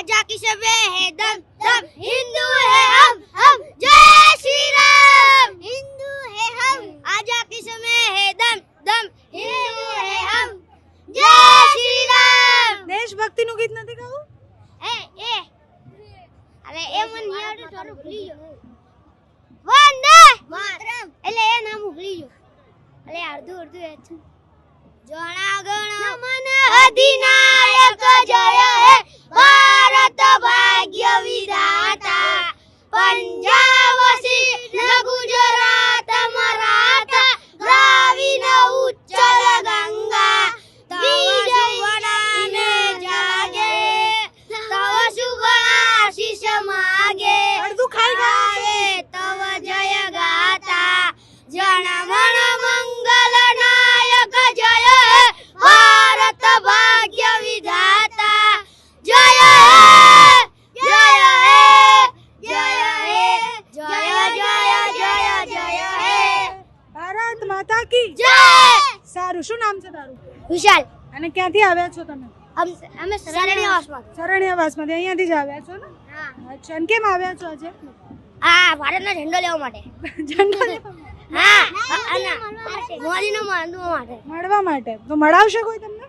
आजा की सबे है दम दम हिंदू है हम हम जय श्री राम हिंदू है हम आजा की सबे है दम दम हिंदू है हम जय श्री राम દેશભક્તિનું ગીત નથી ગાવું એ એ અરે એ મને નહીં આવડે થોડું ભૂલી ગયો વંદે માતરમ એટલે એ નામ ભૂલી ગયો એટલે અડધું અડધું એ છે જણા ગણ મન અધિનાયક જય હે ભારત ભાગ્ય વિધાતા સારું શું નામ છે તારું? વિશાલ. અને ક્યાંથી આવ્યા છો તમે? અમે સરણી આવાસમાં સરણ્યાવાસમાંથી અહીંયાથી જ આવ્યા છો ને? હા. અચ્છા અને કેમ આવ્યા છો આજે? આ ભારતનો ઝંડો લેવા માટે. ઝંડો લેવા હા. અને મોદીનો મળવા માટે. મળવા માટે. તો મળાવશે કોઈ તમને?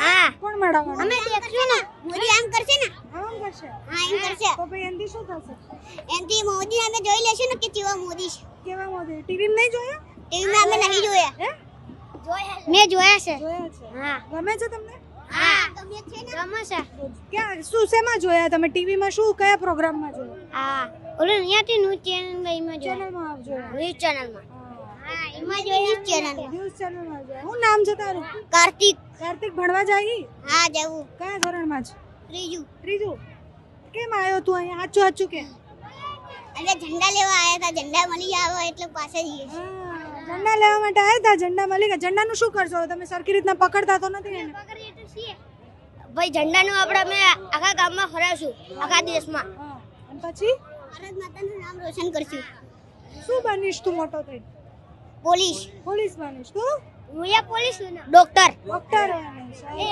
હા. કોણ મળાવવાનું? અમે દેખશું ને. મોદી આમ કરશે ને. આમ કરશે? હા એમ કરશે. તો ભાઈ એનથી શું થશે? એનથી મોદી અમે જોઈ લેશું ને કે કેવા મોદી છે. કેવા મોદી? ટીવી નહીં જોયા? ટીવીમાં અમે નહીં જોયા. હે? મેં જોયા છે. હા. ગમે છે તમને? હા. ગમે છે ક્યાં? શું શેમાં જોયા? તમે ટીવીમાં શું કયા પ્રોગ્રામમાં જોયા? હા. ઓલું અહીંયાથી ન્યૂઝ ચેનલ એમાં ચેનલમાં જોયા? ન્યૂઝ ચેનલમાં. હા. હા એમાં જોયા ન્યૂઝ ચેનલમાં. ન્યૂઝ ચેનલમાં જોયા. શું નામ છે તારું? કાર્તિક. કાર્તિક ભણવા જાય હા જવું કયા ધોરણમાં છે? ત્રીજું. ત્રીજું? કેમ આવ્યો તું અહીંયા? સાચું સાચું કેમ? એટલે ઝંડા લેવા આવ્યા હતા ઝંડા મળી આવ્યો એટલે પાસે જઈએ. ઝંડા લેવા માટે આવ્યા હતા ઝંડા મળી ગયા ઝંડાનું શું કરશો? તમે સરખી રીતના પકડતા તો નથી ભાઈ ઝંડાનું આપણે અમે આખા ગામમાં ફરાવશું આખા દેશમાં. પછી? ભારત માતાનું નામ રોશન કરશું. શું બનીશ તું મોટો થઈ પોલીસ. પોલીસ બનીશ તું? હું પોલીસ ડોક્ટર. ડોક્ટર એ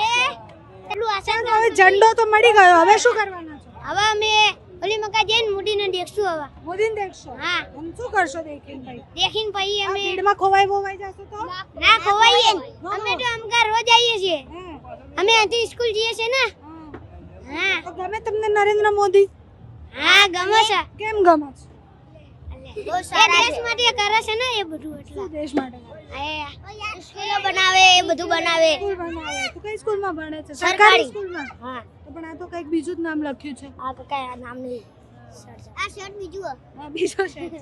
એટલું આસાન હવે ઝંડો તો મળી ગયો. હવે શું કરવાના છો? હવે અમે ઓલી મકા જઈને મોદીને દેખશું હવે. મોદીને દેખશો? હા. અને શું કરશો દેખીને ભાઈ? દેખીને ભાઈ અમે ભીડમાં ખોવાઈ બોવાઈ જશો તો? ના ખોવાઈએ અમે તો અમકા રોજ આવીએ છીએ. અમે અહીંથી સ્કૂલ જઈએ છીએ ને. હા. તો ગમે તમને નરેન્દ્ર મોદી. હા ગમે છે. કેમ ગમે છે? દેશ માટે કરે છે ને એ બધું એટલે. દેશ માટે સ્કૂલો બનાવે એ બધું બનાવે. સ્કૂલ બનાવે. તું કઈ સ્કૂલમાં ભણે છે? સરકારી. સ્કૂલમાં? હા. તો પણ આ તો કંઈક બીજું જ નામ લખ્યું છે. આ તો કઈ નામ નહીં. આ શર્ટ બીજું હા બીજો શર્ટ છે.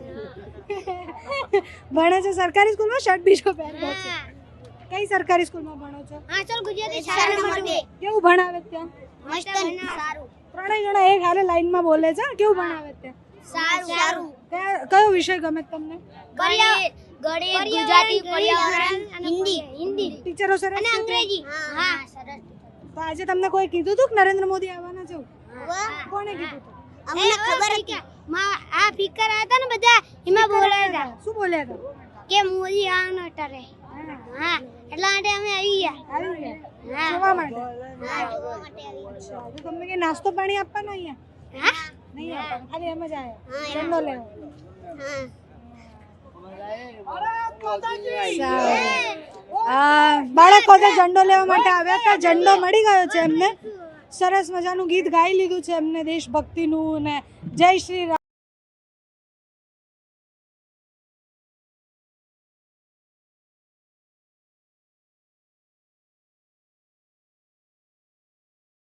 ભણે છે સરકારી સ્કૂલમાં શર્ટ બીજો પહેરવો છે. કઈ સરકારી સ્કૂલમાં ભણો છો? હા ગુજરાતી શાળા નંબર બે કેવું ભણાવે છે ત્યાં? મસ્ત સારું. ત્રણેય જણા એક હારે લાઈનમાં બોલે છે કેવું ભણાવે ત્યાં? સારું સારું. કયો વિષય ગમે તમને? ગણિત. ગણિત ગુજરાતી પર્યાવરણ હિન્દી હિન્દી. ટીચરો સરસ અને અંગ્રેજી. હા સરસ તો આજે તમને કોઈ કીધું હતું કે નરેન્દ્ર મોદી આવવાના છે? કોણે કીધું હતું અમને ખબર હતી આ ફિકર હતા ને બધા એમાં બોલ્યા હતા. શું બોલ્યા હતા? કે મોદી આવવાનો ટરે હા, હા એટલા માટે અમે આવી ગયા. હા. જોવા માટે? હા જોવા માટે આવી અચ્છા તમને કે નાસ્તો પાણી આપવાનો અહીંયા? હા? નહીં આપવાનો ખાલી એમ જ આવ્યા હા, ઝંડો લેવો. હા. બાળકો તો ઝંડો લેવા માટે આવ્યા હતા. ઝંડો મળી ગયો છે એમને. સરસ મજાનું ગીત ગાઈ લીધું છે એમને દેશભક્તિનું ને જય શ્રી રામ.